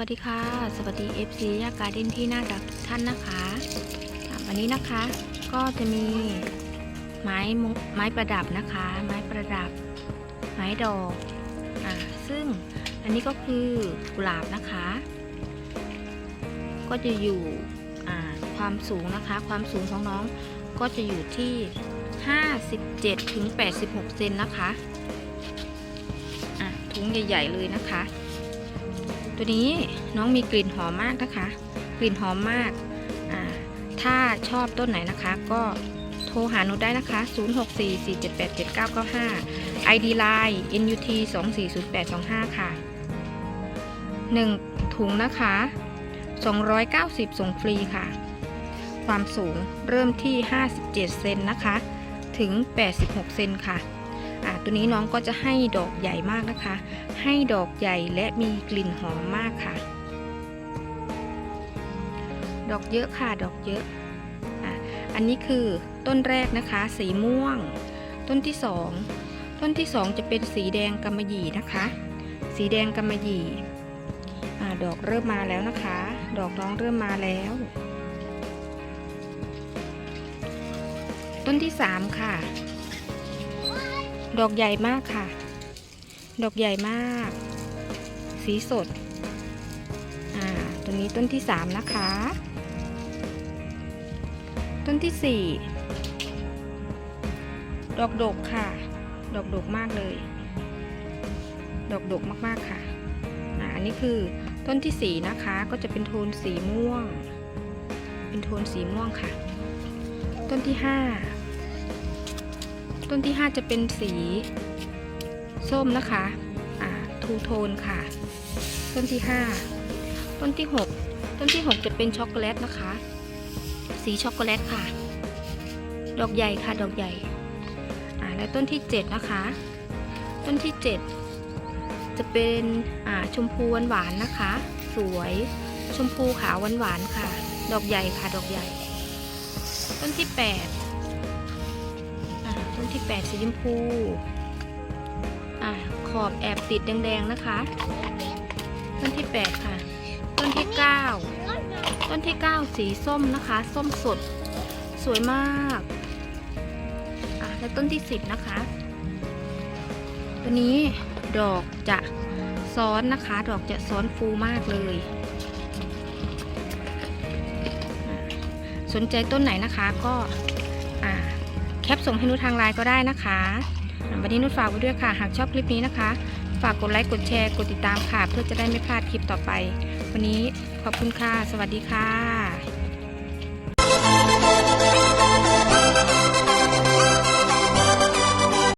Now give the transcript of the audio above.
วัสดีค่ะ สวัสดี FC ยาการเด่นที่น่ารักทุกท่านนะคะวันนี้นะคะก็จะมีไม้มงไม้ประดับนะคะ ไม้ประดับ ไม้ดอกอ่าซึ่งอันนี้ก็คือกุหลาบนะคะ ก็จะอยู่อ่าความสูงนะคะ ความสูงของน้องก็จะอยู่ที่ 57ถึง86 เซนนะคะอะถุงใหญ่ ๆ เลยนะคะ ตัวนี้น้องมีกลิ่นหอมมากนะคะ กลิ่นหอมมากาถ้าชอบต้นไหนนะคะ ก็โทรหาหนูได้นะคะ 0644787995 ID Line NUT 240825 ค่ะ 1 ถุงนะคะ 290 ส่งฟรีค่ะ ความสูงเริ่มที่ 57 เซนนะคะ ถึง 86 เซนค่ะ ตัวนี้น้องก็จะให้ดอกใหญ่มากนะคะ ให้ดอกใหญ่และมีกลิ่นหอมมากค่ะ ดอกเยอะค่ะดอกเยอะอะอันนี้คือต้นแรกนะคะ สีม่วง ต้นที่สองต้นที่สองจะเป็นสีแดงกำมะหยี่นะคะ สีแดงกำมะหยี่อะดอกเริ่มมาแล้วนะคะ ดอกน้องเริ่มมาแล้ว ต้นที่สามค่ะ ดอกใหญ่มากค่ะ ดอกใหญ่มาก สีสด อ่า ตัวนี้ต้นที่สามนะคะ ต้นที่สี่ดอกดกค่ะ ดอกดกมากเลย ดอกดกมากๆค่ะ อ่า อันนี้คือต้นที่สี่นะคะ ก็จะเป็นโทนสีม่วง เป็นโทนสีม่วงค่ะ ต้นที่ห้า ต้นที่ 5 จะเป็นสีส้มนะคะอ่าทูโทนค่ะ ต้นที่ 5 ต้นที่ 6 ต้นที่ 6 จะเป็นช็อกโกแลตนะคะ สีช็อกโกแลตค่ะ ดอกใหญ่ค่ะ ดอกใหญ่อ่าและต้นที่ 7 นะคะ ต้นที่ 7 จะเป็นอ่าชมพูหวานๆนะคะ สวยชมพูขาวหวานๆค่ะ ดอกใหญ่ค่ะ ดอกใหญ่ ต้นที่ 8 ต้นที่ 8 สีชมพูอ่าขอบแอบติดแดงๆนะคะ ต้นที่ 8 ค่ะ ต้นที่ 9 ต้นที่ 9 สีส้มนะคะ ส้มสด สวยมากอะและต้นที่ 10 นะคะ ตัวนี้ดอกจะซ้อนนะคะ ดอกจะซ้อนฟูมากเลย สนใจต้นไหนนะคะก็ แคปส่งให้นุชทางไลน์ก็ได้นะคะ วันนี้นุชฝากไว้ด้วยค่ะ หากชอบคลิปนี้นะคะ ฝากกดไลค์ กดแชร์ กดติดตามค่ะ เพื่อจะได้ไม่พลาดคลิปต่อไป วันนี้ขอบคุณค่ะ สวัสดีค่ะ